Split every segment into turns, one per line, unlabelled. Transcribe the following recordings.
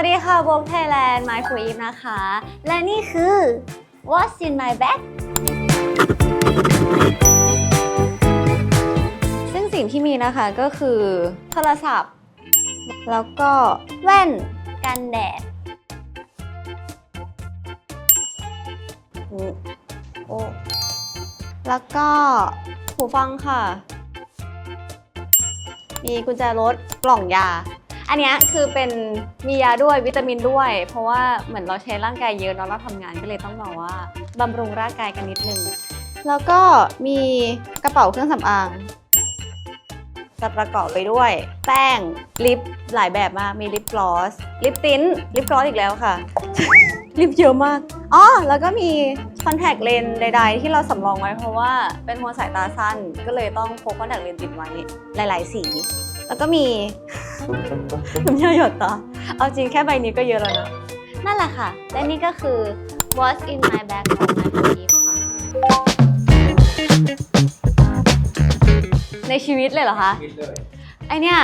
วัสดีค่ะวงไทยแลนด์ My f o Eve นะคะ และนี่คือ What's in my bag ซึ่งสิ่งที่มีนะคะก็คือโทรศัพท์ แล้วก็แว่นกันแดดโอ้แล้วก็หูฟังค่ะ มีกุญแจรถกล่องยา อันเนี้ยคือเป็นมียาด้วยวิตามินด้วย เพราะว่าเหมือนเราใช้ร่างกายเยอะเนาะเราทำงานก็เลยต้องบอกว่าบำรุงร่างกายกันนิดนึง แล้วก็มีกระเป๋าเครื่องสำอางจะประกอบไปด้วย แป้งลิปหลายแบบมากมีลิปกลอสลิปติ้นลิปกลอสอีกแล้วค่ะ ลิปเยอะมาก อ๋อ แล้วก็มีคอนแทคเลนส์ใด ๆ ที่เราสำรองไว้เพราะว่าเป็นคนสายตาสั้น ก็เลยต้องพกคอนแทคเลนส์ติดไว้หลาย ๆ สี แล้วก็มี น้ำยาหยดตาเอาจริงแค่ใบนี้ก็เยอะแล้วนะ นั่นแหละค่ะ และนี่ก็คือ what's in my bag ของ my belief ค่ะ ในชีวิตเลยเหรอคะ
คิดเลย
ไอเนี้ย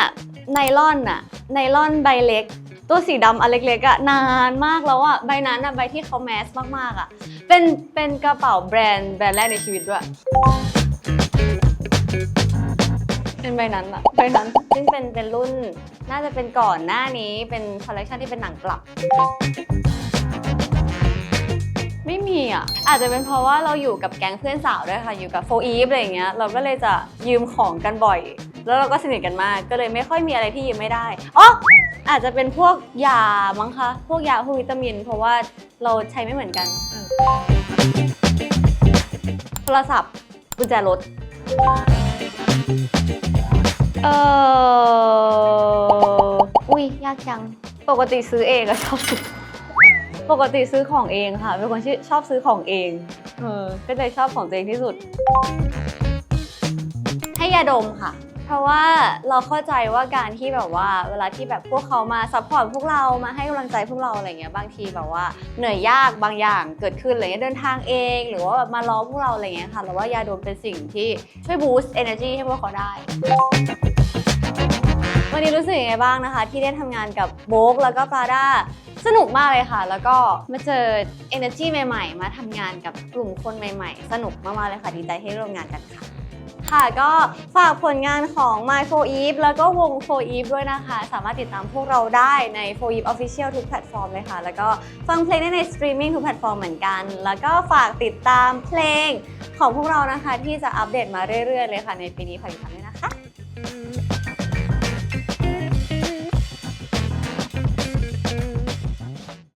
ไนล่อนอะไนล่อนใบเล็ก ตัวสีดำอันเล็กๆอะนานมากแล้วอะใบนั้นอะใบที่เขาแมสมากๆอะเป็นเป็นกระเป๋าแบรนด์แบรนด์แรกในชีวิตด้วย เป็นใบนั้นอะใบนั้นซึ่งเป็นเป็นรุ่นน่าจะเป็นก่อนหน้านี้เป็นคอลเลคชันที่เป็นหนังกลับ ไม่มีอะ อาจจะเป็นเพราะว่าเราอยู่กับแก๊งเพื่อนสาวด้วยค่ะ อยู่กับโฟอีฟอะไรอย่างเงี้ย เราก็เลยจะยืมของกันบ่อย แล้วเราก็สนิทกันมากก็เลยไม่ค่อยมีอะไรที่ยืมไม่ได้อ๋ออาจจะเป็นพวกยามั้งคะ พวกยาพวกวิตามิน เพราะว่าเราใช้ไม่เหมือนกันอืมโทรศัพท์กุญแจรถเอออุ้ยยากจัง ปกติซื้อเองอะชอบซื้อปกติซื้อของเองค่ะ เป็นคนที่ชอบซื้อของเอง เออ ก็เลยชอบของตัวเองที่สุด ให้ยาดมค่ะ เพราะว่าเราเข้าใจว่าการที่แบบว่า เวลาที่แบบพวกเขามาซัพพอร์ตพวกเรามาให้กำลังใจพวกเราอะไรเงี้ยบางทีแบบว่าเหนื่อยยากบางอย่างเกิดขึ้นอะไรเงี้ยเดินทางเอง หรือว่าแบบมารอพวกเราอะไรเงี้ยค่ะแล้วว่ายาดมเป็นสิ่งที่ช่วยบูสต์ energy ให้พวกเขาได้ วันนี้รู้สึกยังไงบ้างนะคะ ที่ได้ทำงานกับโบกแล้วก็ปาด้าสนุกมากเลยค่ะ แล้วก็มาเจอ energy ใหม่ ๆ มาทำงานกับกลุ่มคนใหม่ ๆ สนุกมาก ๆ เลยค่ะ ดีใจที่ได้ร่วมงานกันค่ะ ค่ะก็ฝากผลงานของ My 4 Eve แล้วก็วง4 Eve ด้วยนะคะ สามารถติดตามพวกเราได้ใน4 Eve Official ทุกแพลตฟอร์มเลยค่ะ แล้วก็ฟังเพลงได้ในสตรีมมิ่งทุกแพลตฟอร์มเหมือนกัน แล้วก็ฝากติดตามเพลงของพวกเรานะคะ ที่จะอัปเดตมาเรื่อยๆเลยค่ะในปีนี้ผลิตภัณฑ์